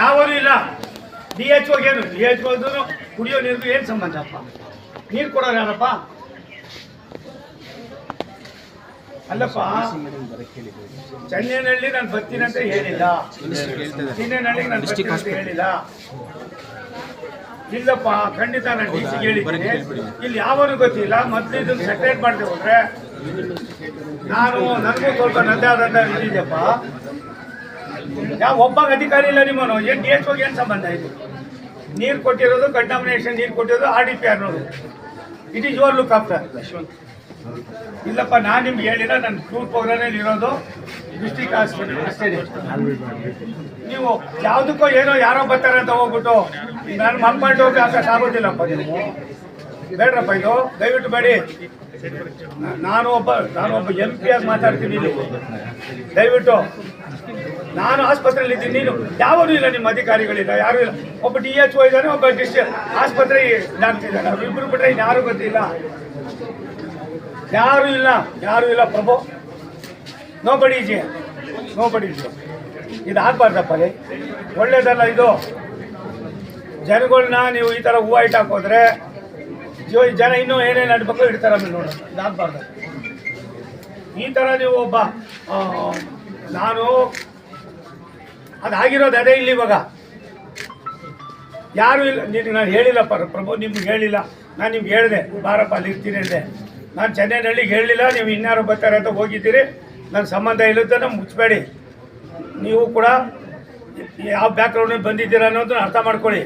ಯಾವನು ಇಲ್ಲ D H ಏನು? ಡಿ ಎಚ್ ಕುಡಿಯೋ ನೀರಿಗೂ ಏನು ಸಂಬಂಧಪ್ಪ ನೀರು ಕೊಡೋರು ಯಾರಪ್ಪ? ಅಲ್ಲಪ್ಪ ಚೆನ್ನೈನಲ್ಲಿ ನಾನು ಬರ್ತೀನಂತ ಅಂತ ಹೇಳಿಲ್ಲ. ಚೆನ್ನೈನಲ್ಲಿ ನಾನು ಬರ್ತೀನಿ ಅಂತ ಹೇಳಿಲ್ಲ. ಇಲ್ಲಪ್ಪ ಖಂಡಿತ ನಾನು ಡಿ ಸಿ ಹೇಳಿದ್ದೀನಿ. ಇಲ್ಲಿ ಯಾವನು ಗೊತ್ತಿಲ್ಲ. ಮೊದಲು ಇದನ್ನು ಸೆಪರೇಟ್ ಮಾಡಿದೆ ಹೋದ್ರೆ. ನಾನು ನನಗೂ ಸ್ವಲ್ಪ ನನ್ನದೇ ಇದಿದೆಯಪ್ಪ ಯಾವ ಒಬ್ಬ ಅಧಿಕಾರಿ ಇಲ್ಲ ನಿಮ್ಮನು ಏನು ಡಿ ಎಚ್ ಏನು ಸಂಬಂಧ ಇದೆ? ನೀರು ಕೊಟ್ಟಿರೋದು ಕಂಟಾಮಿನೇಷನ್ ನೀರು ಕೊಟ್ಟಿರೋದು ಆರ್ ಡಿ ಪಿ ಅನ್ನೋದು it is your look after ಇಲ್ಲಪ್ಪ, ನಾನು ನಿಮ್ಗೆ ಹೇಳಿಲ್ಲ ನನ್ನ ಟೂರ್ ಪ್ರೋಗ್ರಾಮಲ್ಲಿ ಇರೋದು ಡಿಸ್ಟಿಕ್ ಹಾಸ್ಪಿಟಲ್ ಅಷ್ಟೇ ನೀವು ಯಾವುದಕ್ಕೋ ಏನೋ ಯಾರೋ ಬರ್ತಾರೆ ಅಂತ ಹೋಗ್ಬಿಟ್ಟು, ನಾನು ಮನ್ಕೊಂಡು ಹೋಗಿ ಆಗೋದಿಲ್ಲಪ್ಪ ನೀವು ಬೇಡ್ರಪ್ಪ ಇದು, ದಯವಿಟ್ಟು ಬೇಡಿ. ನಾನು ಒಬ್ಬ ನಾನು ಒಬ್ಬ ಎಂ ಪಿ ಆಗಿ ಮಾತಾಡ್ತೀನಿ ದಯವಿಟ್ಟು. ನಾನು ಆಸ್ಪತ್ರೆಯಲ್ಲಿ ಇದ್ದೀನಿ ನೀನು ಯಾವನು ಇಲ್ಲ, ನಿಮ್ಮ ಅಧಿಕಾರಿಗಳಿಲ್ಲ, ಯಾರು ಇಲ್ಲ. ಒಬ್ಬ ಡಿ ಎಚ್ ಒ ಇದ್ದಾನೆ, ಒಬ್ಬ ಡಿಸ್ಟ್ರಿಕ್ ಆಸ್ಪತ್ರೆ ಡಾಕ್ಟರ್ ಇದ್ದಾನೆ ಬಿಟ್ಟರೆ ಬಿಟ್ರೆ ಯಾರು ಗೊತ್ತಿಲ್ಲ. ಯಾರು ಇಲ್ಲ ಯಾರು ಇಲ್ಲ, Prabhu. Nobody ji nobody ji ಇದು ರೀ ಒಳ್ಳೇದಲ್ಲ ಇದು. ಜನಗಳನ್ನ ನೀವು ಈ ಥರ ಹೂವು ಇಟ್ಟು ಹಾಕೋದ್ರೆ ಜೋ ಜನ ಇನ್ನೂ ಏನೇನು ಅಡ್ಬೇಕು ಇಡ್ತಾರೆ ಆಮೇಲೆ ನೋಡೋದು ಇದು ಆಗ್ಬಾರ್ದು ಈ ಥರ ನೀವು ಒಬ್ಬ ನಾನು ಅದಾಗಿರೋದು ಅದೇ ಇಲ್ಲಿ ಇವಾಗ. ಯಾರು ಇಲ್ಲ ನಿನಗೆ ನಾನು ಹೇಳಿಲ್ಲಪ್ಪ, ಪ್ರಭು ನಿಮ್ಗೆ ಹೇಳಿಲ್ಲ. ನಾನು ನಿಮ್ಗೆ ಹೇಳಿದೆ, ಬಾರಪ್ಪ, ಅಲ್ಲಿ ಇರ್ತೀನಿ ಅಂದೆ. ನಾನು ಚೆನ್ನೈನಳ್ಳಿಗೆ ಹೇಳಿಲ್ಲ, ನೀವು ಇನ್ಯಾರು ಬರ್ತಾರೆ ಅಂತ ಹೋಗಿದ್ದೀರಿ. ನನ್ನ ಸಂಬಂಧ ಇಲ್ಲದನ್ನ ಮುಚ್ಚಬೇಡಿ ನೀವು ಕೂಡ ಯಾವ ಬ್ಯಾಕ್ಗ್ರೌಂಡಲ್ಲಿ ಬಂದಿದ್ದೀರಾ ಅನ್ನೋದನ್ನ ಅರ್ಥ ಮಾಡ್ಕೊಳ್ಳಿ.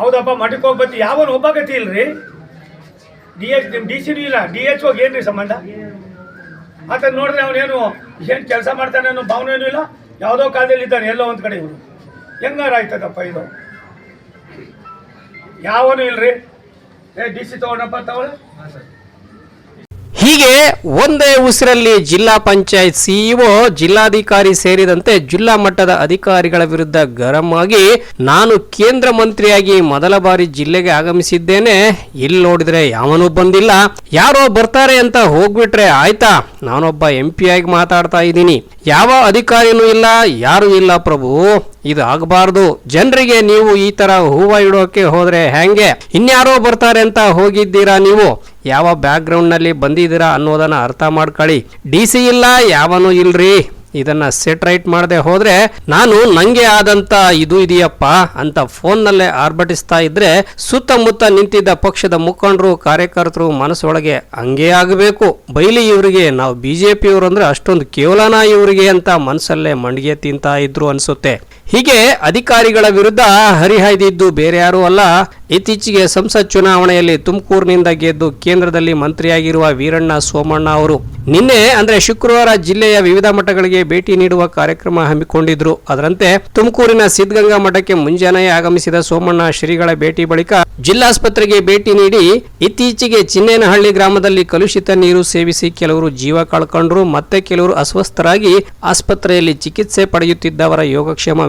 ಹೌದಪ್ಪ, ಮಠಕ್ಕೆ ಹೋಗಿ ಬರ್ತೀವಿ ಯಾವನು ಒಬ್ಬ ಗತಿ ಇಲ್ರಿ ಡಿ ಎಚ್ ಡಿ ಸಿನೂ ಇಲ್ಲ? ಡಿ ಎಚ್ ಹೋಗಿ ಏನ್ರಿ ಸಂಬಂಧ? ಆತ ನೋಡಿದ್ರೆ ಅವನೇನು ಏನು ಕೆಲಸ ಮಾಡ್ತಾನೆ ಅನ್ನೋ ಭಾವನೆನೂ ಇಲ್ಲ. ಯಾವುದೋ ಕಾಲದಲ್ಲಿ ಇದ್ದಾನೆ, ಎಲ್ಲೋ ಒಂದು ಕಡೆ ಇವರು ಹೆಂಗಾರ ಆಯ್ತದಪ್ಪ ಇದು? ಯಾವನು ಇಲ್ರಿ? ಏ ಡಿ ಸಿ ತಗೊಂಡಪ್ಪ ತಗೊಳ್ಳಿ ಹೀಗೆ ಒಂದೇ ಉಸಿರಲ್ಲಿ ಜಿಲ್ಲಾ ಪಂಚಾಯತ್ ಸಿಇಒ, ಜಿಲ್ಲಾಧಿಕಾರಿ ಸೇರಿದಂತೆ ಜಿಲ್ಲಾ ಮಟ್ಟದ ಅಧಿಕಾರಿಗಳ ವಿರುದ್ಧ ಗರಂ ಆಗಿ ನಾನು ಕೇಂದ್ರ ಮಂತ್ರಿಯಾಗಿ ಮೊದಲ ಬಾರಿ ಜಿಲ್ಲೆಗೆ ಆಗಮಿಸಿದ್ದೇನೆ. ಇಲ್ಲಿ ನೋಡಿದ್ರೆ ಯಾವನೂ ಬಂದಿಲ್ಲ. ಯಾರೋ ಬರ್ತಾರೆ ಅಂತ ಹೋಗ್ಬಿಟ್ರೆ ಆಯ್ತಾ? ನಾನೊಬ್ಬ ಎಂ ಪಿ ಆಗಿ ಮಾತಾಡ್ತಾ ಇದ್ದೀನಿ. ಯಾವ ಅಧಿಕಾರಿನೂ ಇಲ್ಲ, ಯಾರು ಇಲ್ಲ ಪ್ರಭು. ಇದು ಆಗಬಾರ್ದು. ಜನರಿಗೆ ನೀವು ಈ ತರ ಹೂವ ಇಡೋಕೆ ಹೋದ್ರೆ ಹೆಂಗೆ? ಇನ್ಯಾರೋ ಬರ್ತಾರೆ ಅಂತ ಹೋಗಿದ್ದೀರಾ ನೀವು? ಯಾವ ಬ್ಯಾಕ್ಗ್ರೌಂಡ್ನಲ್ಲಿ ಬಂದಿದ್ದೀರಾ? ಅನ್ನೋದನ್ನ ಅರ್ಥ ಮಾಡ್ಕೊಳ್ಳಿ. ಡಿ ಸಿ ಇಲ್ಲ, ಯಾವನೂ ಇಲ್ರಿ. ಇದನ್ನ ಸೆಟ್ ರೈಟ್ ಮಾಡದೆ ಹೋದ್ರೆ, ನಾನು ನಂಗೆ ಆದಂತ ಇದು ಇದೆಯಪ್ಪ ಅಂತ ಫೋನ್ನಲ್ಲೇ ಆರ್ಭಟಿಸ್ತಾ ಇದ್ರೆ, ಸುತ್ತಮುತ್ತ ನಿಂತಿದ್ದ ಪಕ್ಷದ ಮುಖಂಡರು, ಕಾರ್ಯಕರ್ತರು ಮನಸ್ಸೊಳಗೆ ಹಂಗೇ ಆಗಬೇಕು. ಬೈಲಿ ಇವರಿಗೆ, ನಾವು ಬಿಜೆಪಿಯವರು ಅಂದ್ರೆ ಅಷ್ಟೊಂದು ಕೇವಲನ ಇವರಿಗೆ ಅಂತ ಮನಸ್ಸಲ್ಲೇ ಮಂಡಿಗೆ ತಿಂತಾ ಇದ್ರು ಅನ್ಸುತ್ತೆ. ಹೀಗೆ ಅಧಿಕಾರಿಗಳ ವಿರುದ್ಧ ಹರಿಹಾಯ್ದಿದ್ದು ಬೇರೆ ಯಾರೂ ಅಲ್ಲ. ಇತ್ತೀಚೆಗೆ ಸಂಸತ್ ಚುನಾವಣೆಯಲ್ಲಿ ತುಮಕೂರಿನಿಂದ ಗೆದ್ದು ಕೇಂದ್ರದಲ್ಲಿ ಮಂತ್ರಿಯಾಗಿರುವ ವೀರಣ್ಣ ಸೋಮಣ್ಣ ಅವರು ನಿನ್ನೆ ಅಂದ್ರೆ ಶುಕ್ರವಾರ ಜಿಲ್ಲೆಯ ವಿವಿಧ ಮಠಗಳಿಗೆ ಭೇಟಿ ನೀಡುವ ಕಾರ್ಯಕ್ರಮ ಹಮ್ಮಿಕೊಂಡಿದ್ರು. ಅದರಂತೆ ತುಮಕೂರಿನ ಸಿದ್ಧಗಂಗಾ ಮಠಕ್ಕೆ ಮುಂಜಾನೆಯೇ ಆಗಮಿಸಿದ ಸೋಮಣ್ಣ ಶ್ರೀಗಳ ಭೇಟಿ ಬಳಿಕ ಜಿಲ್ಲಾಸ್ಪತ್ರೆಗೆ ಭೇಟಿ ನೀಡಿ ಇತ್ತೀಚೆಗೆ ಚಿನ್ನೇನಹಳ್ಳಿ ಗ್ರಾಮದಲ್ಲಿ ಕಲುಷಿತ ನೀರು ಸೇವಿಸಿ ಕೆಲವರು ಜೀವ ಕಳ್ಕೊಂಡ್ರು, ಮತ್ತೆ ಕೆಲವರು ಅಸ್ವಸ್ಥರಾಗಿ ಆಸ್ಪತ್ರೆಯಲ್ಲಿ ಚಿಕಿತ್ಸೆ ಪಡೆಯುತ್ತಿದ್ದವರ ಯೋಗಕ್ಷೇಮ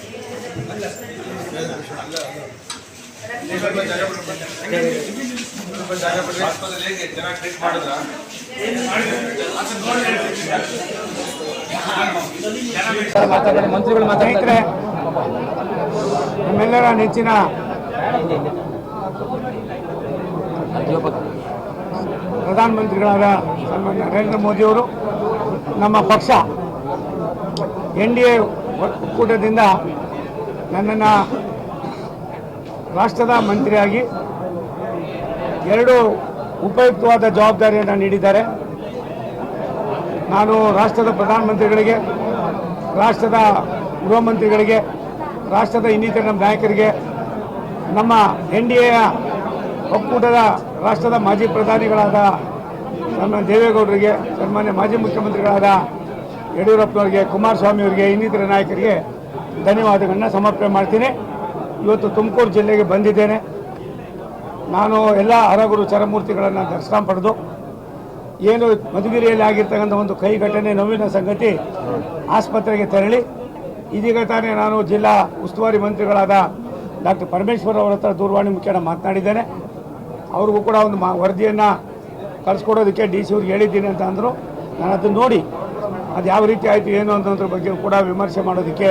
ಅಲ್ಲ. ಸ್ನೇಹಿತರೆ ನಮ್ಮೆಲ್ಲರ ನೆಚ್ಚಿನ ಪ್ರಧಾನಮಂತ್ರಿಗಳಾದ ಸನ್ಮಾನ್ಯ ನರೇಂದ್ರ ಮೋದಿಯವರು ನಮ್ಮ ಪಕ್ಷ ಎನ್ ಡಿ ಎ ಒಕ್ಕೂಟದಿಂದ ನನ್ನನ್ನು ರಾಷ್ಟ್ರದ ಮಂತ್ರಿಯಾಗಿ ಎರಡು ಉಪಯುಕ್ತವಾದ ಜವಾಬ್ದಾರಿಯನ್ನು ನೀಡಿದ್ದಾರೆ. ನಾನು ರಾಷ್ಟ್ರದ ಪ್ರಧಾನಮಂತ್ರಿಗಳಿಗೆ, ರಾಷ್ಟ್ರದ ಗೃಹ ಮಂತ್ರಿಗಳಿಗೆ ರಾಷ್ಟ್ರದ ಇನ್ನಿತರ ನಾಯಕರಿಗೆ, ನಮ್ಮ ಎನ್ ಡಿ ಎಯ ಒಕ್ಕೂಟದ ರಾಷ್ಟ್ರದ ಮಾಜಿ ಪ್ರಧಾನಿಗಳಾದ ನಮ್ಮ ದೇವೇಗೌಡರಿಗೆ, ಸನ್ಮಾನ್ಯ ಮಾಜಿ ಮುಖ್ಯಮಂತ್ರಿಗಳಾದ ಯಡಿಯೂರಪ್ಪನವರಿಗೆ ಕುಮಾರಸ್ವಾಮಿ ಅವರಿಗೆ ಇನ್ನಿತರ ನಾಯಕರಿಗೆ ಧನ್ಯವಾದಗಳನ್ನ ಸಮರ್ಪಣೆ ಮಾಡ್ತೀನಿ. ಇವತ್ತು ತುಮಕೂರು ಜಿಲ್ಲೆಗೆ ಬಂದಿದ್ದೇನೆ. ನಾನು ಎಲ್ಲ ಹರಗುರು ಚರಮೂರ್ತಿಗಳನ್ನು ದರ್ಶನ ಪಡೆದು, ಏನು ಮಧುಗಿರಿಯಲ್ಲಿ ಆಗಿರ್ತಕ್ಕಂಥ ಒಂದು ಕೈ ಘಟನೆ, ನೋವಿನ ಸಂಗತಿ ಆಸ್ಪತ್ರೆಗೆ ತೆರಳಿ, ಇದೀಗ ತಾನೇ ನಾನು ಜಿಲ್ಲಾ ಉಸ್ತುವಾರಿ ಮಂತ್ರಿಗಳಾದ ಡಾಕ್ಟರ್ ಪರಮೇಶ್ವರ್ ಅವರ ಹತ್ರ ದೂರವಾಣಿ ಮುಖೇನ ಮಾತನಾಡಿದ್ದೇನೆ. ಅವ್ರಿಗೂ ಕೂಡ ಒಂದು ಮಾ, ವರದಿಯನ್ನು ಕಳಿಸ್ಕೊಡೋದಕ್ಕೆ ಡಿ ಸಿ ಅವ್ರಿಗೆ ಹೇಳಿದ್ದೀನಿ ಅಂತ ಅಂದರು. ನಾನು ಅದನ್ನು ನೋಡಿ ಅದು ಯಾವ ರೀತಿ ಆಯಿತು, ಏನು ಅನ್ನೋದ್ರ ಬಗ್ಗೆ ಕೂಡ ವಿಮರ್ಶೆ ಮಾಡೋದಕ್ಕೆ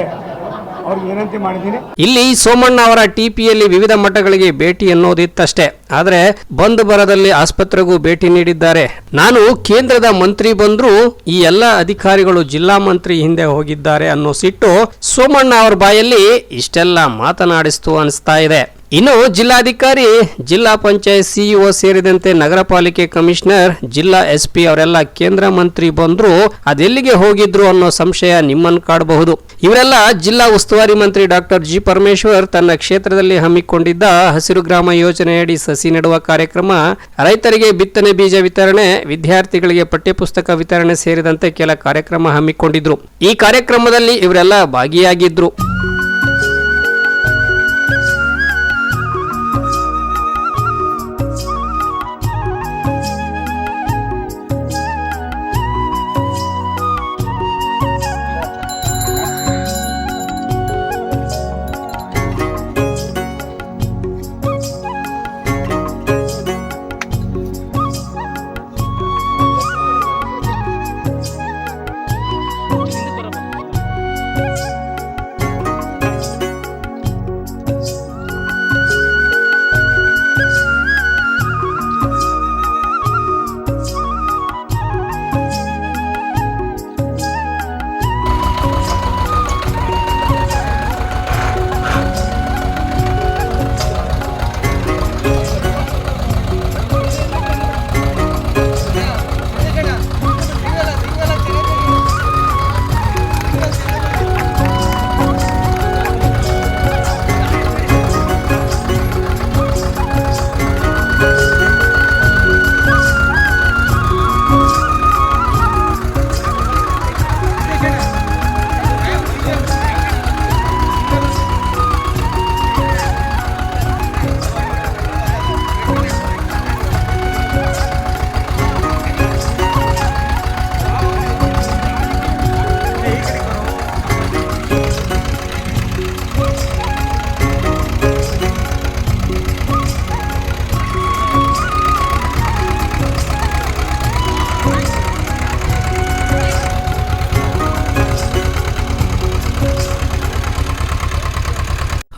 ಇಲ್ಲಿ ಸೋಮಣ್ಣ ಅವರ ಟಿಪಿಯಲ್ಲಿ ವಿವಿಧ ಮಠಗಳಿಗೆ ಭೇಟಿ ಎನ್ನುವುದಿತ್ತಷ್ಟೇ ಆದರೆ ಬಂದ್ ಬರದಲ್ಲಿ ಆಸ್ಪತ್ರೆಗೂ ಭೇಟಿ ನೀಡಿದ್ದಾರೆ. ನಾನು ಕೇಂದ್ರದ ಮಂತ್ರಿ ಬಂದರೂ ಈ ಎಲ್ಲ ಅಧಿಕಾರಿಗಳು ಜಿಲ್ಲಾ ಮಂತ್ರಿ ಹಿಂದೆ ಹೋಗಿದ್ದಾರೆ ಅನ್ನೋ ಸಿಟ್ಟು ಸೋಮಣ್ಣ ಅವರ ಬಾಯಲ್ಲಿ ಇಷ್ಟೆಲ್ಲ ಮಾತನಾಡಿಸ್ತು ಅನಿಸ್ತಾ ಇದೆ. ಇನ್ನು ಜಿಲ್ಲಾಧಿಕಾರಿ, ಜಿಲ್ಲಾ ಪಂಚಾಯತ್ ಸಿಇಒ ಸೇರಿದಂತೆ ನಗರ ಪಾಲಿಕೆ ಕಮಿಷನರ್, ಜಿಲ್ಲಾ ಎಸ್ ಪಿ ಅವರೆಲ್ಲ ಕೇಂದ್ರ ಮಂತ್ರಿ ಬಂದ್ರು ಅದೆಲ್ಲಿಗೆ ಹೋಗಿದ್ರು ಅನ್ನೋ ಸಂಶಯ ನಿಮ್ಮನ್ನು ಕಾಡಬಹುದು. ಇವರೆಲ್ಲ ಜಿಲ್ಲಾ ಉಸ್ತುವಾರಿ ಮಂತ್ರಿ ಡಾಕ್ಟರ್ ಜಿ ಪರಮೇಶ್ವರ್ ತನ್ನ ಕ್ಷೇತ್ರದಲ್ಲಿ ಹಮ್ಮಿಕೊಂಡಿದ್ದ ಹಸಿರು ಗ್ರಾಮ ಯೋಜನೆಯಡಿ ಸಸಿ ನೆಡುವ ಕಾರ್ಯಕ್ರಮ, ರೈತರಿಗೆ ಬಿತ್ತನೆ ಬೀಜ ವಿತರಣೆ, ವಿದ್ಯಾರ್ಥಿಗಳಿಗೆ ಪಠ್ಯಪುಸ್ತಕ ವಿತರಣೆ ಸೇರಿದಂತೆ ಕೆಲ ಕಾರ್ಯಕ್ರಮ ಹಮ್ಮಿಕೊಂಡಿದ್ರು. ಈ ಕಾರ್ಯಕ್ರಮದಲ್ಲಿ ಇವರೆಲ್ಲ ಭಾಗಿಯಾಗಿದ್ರು.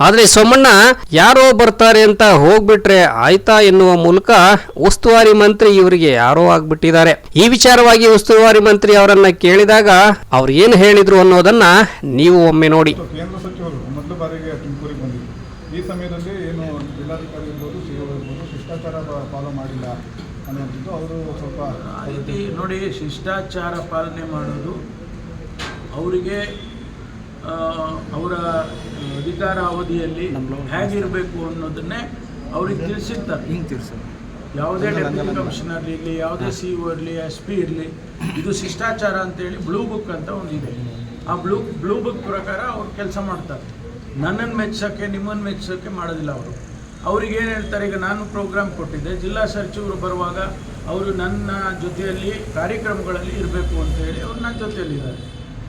ಆದ್ರೆ ಸೋಮಣ್ಣ ಯಾರೋ ಬರ್ತಾರೆ ಅಂತ ಹೋಗ್ಬಿಟ್ರೆ ಆಯ್ತಾ ಎನ್ನುವ ಮೂಲಕ ಉಸ್ತುವಾರಿ ಮಂತ್ರಿ ಇವರಿಗೆ ಯಾರೋ ಆಗ್ಬಿಟ್ಟಿದ್ದಾರೆ. ಈ ವಿಚಾರವಾಗಿ ಉಸ್ತುವಾರಿ ಮಂತ್ರಿ ಅವರನ್ನ ಕೇಳಿದಾಗ ಅವ್ರು ಏನು ಹೇಳಿದ್ರು ಅನ್ನೋದನ್ನ ನೀವು ಒಮ್ಮೆ ನೋಡಿ. ಕೇಂದ್ರ ಸಚಿವರು ಮೊದಲ ಬಾರಿಗೆ ತುಮಕೂರಿಗೆ ಬಂದಿದ್ದು ಈ ಸಮಯದಲ್ಲಿ ಏನು ಜಿಲ್ಲಾಧಿಕಾರಿ ಇರ್ಬೋದು ಸಿ ಇರ್ಬೋದು ಶಿಷ್ಟಾಚಾರ ಪಾ- ಫಾಲೋ ಮಾಡಿಲ್ಲ ಅನ್ನುವಂಥದ್ದು ಅವರು ಸ್ವಲ್ಪ ಆ ರೀತಿ ನೋಡಿ ಶಿಷ್ಟಾಚಾರ ಪಾಲನೆ ಮಾಡೋದು ಅವರಿಗೆ ಅವರ ಅಧಿಕಾರ ಅವಧಿಯಲ್ಲಿ ಹೇಗಿರಬೇಕು ಅನ್ನೋದನ್ನೇ ಅವ್ರಿಗೆ ತಿಳಿಸಿರ್ತಾರೆ. ಯಾವುದೇ ಡೆಪ್ಯೂಟಿ ಕಮಿಷನರ್ ಇರಲಿ ಯಾವುದೇ ಸಿ ಒ ಇರಲಿ ಎಸ್ ಪಿ ಇರಲಿ ಇದು ಶಿಷ್ಟಾಚಾರ ಅಂತೇಳಿ ಬ್ಲೂ ಬುಕ್ ಅಂತ ಒಂದಿದೆ ಆ ಬ್ಲೂ ಬ್ಲೂ ಬುಕ್ ಪ್ರಕಾರ ಅವ್ರು ಕೆಲಸ ಮಾಡ್ತಾರೆ. ನನ್ನನ್ನು ಮೆಚ್ಚೋಕ್ಕೆ ನಿಮ್ಮನ್ನು ಮೆಚ್ಚೋಕ್ಕೆ ಮಾಡೋದಿಲ್ಲ ಅವರು. ಅವ್ರಿಗೆ ಏನು ಹೇಳ್ತಾರೆ ಈಗ ನಾನು ಪ್ರೋಗ್ರಾಮ್ ಕೊಟ್ಟಿದ್ದೆ ಜಿಲ್ಲಾ ಸಚಿವರು ಬರುವಾಗ ಅವರು ನನ್ನ ಜೊತೆಯಲ್ಲಿ ಕಾರ್ಯಕ್ರಮಗಳಲ್ಲಿ ಇರಬೇಕು ಅಂತ ಹೇಳಿ ಅವ್ರು ನನ್ನ ಜೊತೆಯಲ್ಲಿದ್ದಾರೆ.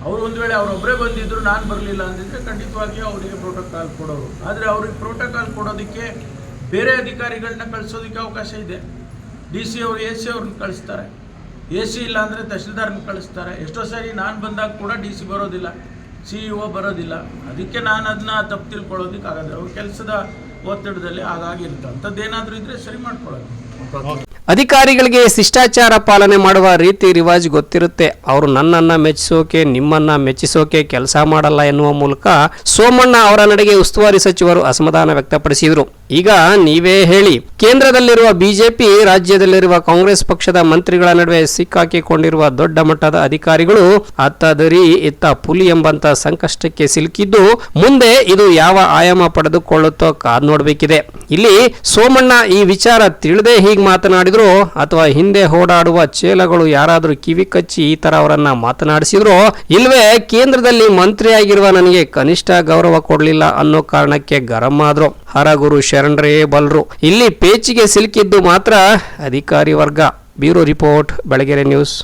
ಅವರು ಒಂದು ವೇಳೆ ಅವರೊಬ್ಬರೇ ಬಂದಿದ್ರು, ನಾನು ಬರಲಿಲ್ಲ ಅಂದಿದ್ರೆ ಖಂಡಿತವಾಗಿಯೂ ಅವರಿಗೆ ಪ್ರೋಟೋಕಾಲ್ ಕೊಡೋರು. ಆದರೆ ಅವ್ರಿಗೆ ಪ್ರೋಟೋಕಾಲ್ ಕೊಡೋದಕ್ಕೆ ಬೇರೆ ಅಧಿಕಾರಿಗಳನ್ನ ಕಳಿಸೋದಕ್ಕೆ ಅವಕಾಶ ಇದೆ. ಡಿ ಸಿ ಅವರು ಎ ಸಿ ಅವ್ರನ್ನ ಕಳಿಸ್ತಾರೆ. ಎ ಸಿ ಇಲ್ಲ ಅಂದರೆ ತಹಶೀಲ್ದಾರ್ನ ಕಳಿಸ್ತಾರೆ. ಎಷ್ಟೋ ಸಾರಿ ನಾನು ಬಂದಾಗ ಕೂಡ ಡಿ ಸಿ ಬರೋದಿಲ್ಲ ಸಿ ಇ ಒ ಬರೋದಿಲ್ಲ. ಅದಕ್ಕೆ ನಾನು ಅದನ್ನ ತಪ್ಪು ತಿಳ್ಕೊಳ್ಳೋದಕ್ಕೆ ಆಗೋದಿಲ್ಲ ಅವ್ರ ಕೆಲಸದ ಒತ್ತಡದಲ್ಲಿ ಹಾಗಾಗಿರುತ್ತೆ ಅಂಥದ್ದೇನಾದರೂ ಇದ್ದರೆ ಸರಿ ಮಾಡ್ಕೊಳ್ಳೋದು. ಅಧಿಕಾರಿಗಳಿಗೆ ಶಿಷ್ಟಾಚಾರ ಪಾಲನೆ ಮಾಡುವ ರೀತಿ ರಿವಾಜ್ ಗೊತ್ತಿರುತ್ತೆ. ಅವರು ನನ್ನನ್ನ ಮೆಚ್ಚಿಸೋಕೆ, ನಿಮ್ಮನ್ನ ಮೆಚ್ಚಿಸೋಕೆ ಕೆಲಸ ಮಾಡಲ್ಲ ಎನ್ನುವ ಮೂಲಕ ಸೋಮಣ್ಣ ಅವರ ನಡೆಗೆ ಉಸ್ತುವಾರಿ ಸಚಿವರು ಅಸಮಾಧಾನ ವ್ಯಕ್ತಪಡಿಸಿದರು. ಈಗ ನೀವೇ ಹೇಳಿ. ಕೇಂದ್ರದಲ್ಲಿರುವ ಬಿಜೆಪಿ ರಾಜ್ಯದಲ್ಲಿರುವ ಕಾಂಗ್ರೆಸ್ ಪಕ್ಷದ ಮಂತ್ರಿಗಳ ನಡುವೆ ಸಿಕ್ಕಾಕಿಕೊಂಡಿರುವ ದೊಡ್ಡ ಮಟ್ಟದ ಅಧಿಕಾರಿಗಳು ಅತ್ತದರಿ ಇತ್ತ ಪುಲಿ ಎಂಬಂತ ಸಂಕಷ್ಟಕ್ಕೆ ಸಿಲುಕಿದ್ದು ಮುಂದೆ ಇದು ಯಾವ ಆಯಾಮ ಪಡೆದುಕೊಳ್ಳುತ್ತೋ ಕಾದ್ ನೋಡಬೇಕಿದೆ. ಇಲ್ಲಿ ಸೋಮಣ್ಣ ಈ ವಿಚಾರ ತಿಳಿದೇ ಹೀಗೆ ಮಾತನಾಡಿದ್ರು ಅಥವಾ ಹಿಂದೆ ಓಡಾಡುವ ಚೇಲಗಳು ಯಾರಾದರೂ ಕಿವಿ ಕಚ್ಚಿ ಈ ತರ ಅವರನ್ನ ಮಾತನಾಡಿಸಿದ್ರು ಇಲ್ವೇ ಕೇಂದ್ರದಲ್ಲಿ ಮಂತ್ರಿಯಾಗಿರುವ ನನಗೆ ಕನಿಷ್ಠ ಗೌರವ ಕೊಡಲಿಲ್ಲ ಅನ್ನೋ ಕಾರಣಕ್ಕೆ ಗರಂ ಆದ್ರು. ಹರಗುರು ಶರಣರೇ ಬಲ್ರು. ಇಲ್ಲಿ ಪೇಚಿಗೆ ಸಿಲುಕಿದ್ದು ಮಾತ್ರ ಅಧಿಕಾರಿ ವರ್ಗ. Bureau report Belagere news.